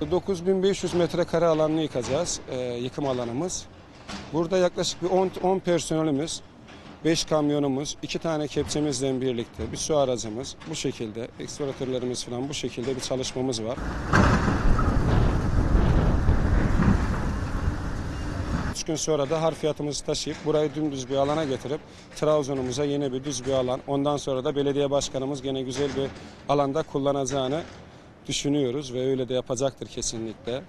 9500 metrekare alanını yıkacağız, e, yıkım alanımız. Burada yaklaşık bir 10, 10 personelimiz, 5 kamyonumuz, 2 tane kepçemizle birlikte bir su aracımız bu şekilde, ekskavatörlerimiz falan bu şekilde bir çalışmamız var. Üç gün sonra da harfiyatımızı taşıyıp burayı dümdüz bir alana getirip Trabzon'umuza yeni bir düz bir alan. Ondan sonra da belediye başkanımız gene güzel bir alanda kullanacağını düşünüyoruz ve öyle de yapacaktır kesinlikle.